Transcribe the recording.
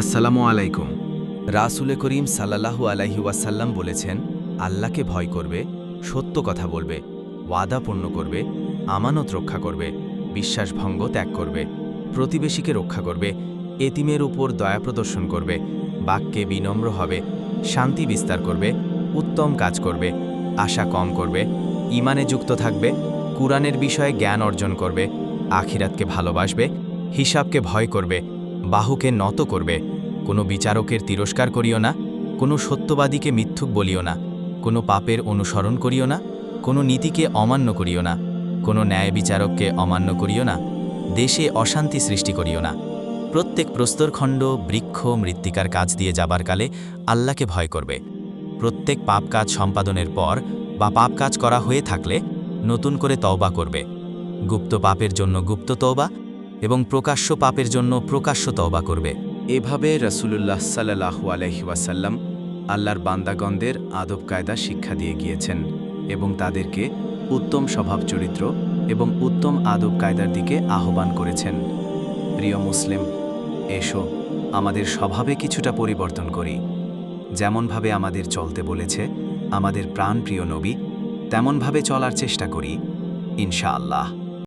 আসসালামু আলাইকুম। রাসুলে করিম সাল্লাহু আলাইহি ওয়াসাল্লাম বলেছেন, আল্লাহকে ভয় করবে, সত্য কথা বলবে, ওয়াদা পূর্ণ করবে, আমানত রক্ষা করবে, বিশ্বাসভঙ্গ ত্যাগ করবে, প্রতিবেশীকে রক্ষা করবে, এতিমের উপর দয়া প্রদর্শন করবে, বাক্যে বিনম্র হবে, শান্তি বিস্তার করবে, উত্তম কাজ করবে, আশা কম করবে ইমানে যুক্ত থাকবে, কুরআনের বিষয়ে জ্ঞান অর্জন করবে, আখিরাতকে ভালোবাসবে, হিসাবকে ভয় করবে বাহুকে নত করবে, কোনো বিচারকের তিরস্কার করিও না, কোনো সত্যবাদীকে মিথ্যুক বলিও না, কোনো পাপের অনুসরণ করিও না, কোনো নীতিকে অমান্য করিও না, কোনো ন্যায় বিচারককে অমান্য করিও না, দেশে অশান্তি সৃষ্টি করিও না। প্রত্যেক প্রস্তরখণ্ড বৃক্ষ মৃত্তিকার কাজ দিয়ে যাবার কালে আল্লাহকে ভয় করবে। প্রত্যেক পাপ কাজ সম্পাদনের পর বা পাপ কাজ করা হয়ে থাকলে নতুন করে তওবা করবে। গুপ্ত পাপের জন্য গুপ্ত তওবা এবং প্রকাশ্য পাপের জন্য প্রকাশ্য তওবা করবে। এভাবে রসুলুল্লাহ সাল্লাহু আলহিউসাল্লাম আল্লাহর বান্দাগণদের আদব কায়দা শিক্ষা দিয়ে গিয়েছেন এবং তাদেরকে উত্তম স্বভাব চরিত্র এবং উত্তম আদব কায়দার দিকে আহ্বান করেছেন। প্রিয় মুসলিম, এসো, আমাদের স্বভাবে কিছুটা পরিবর্তন করি। যেমনভাবে আমাদের চলতে বলেছে আমাদের প্রাণপ্রিয় নবী, তেমনভাবে চলার চেষ্টা করি, ইনশাআল্লাহ।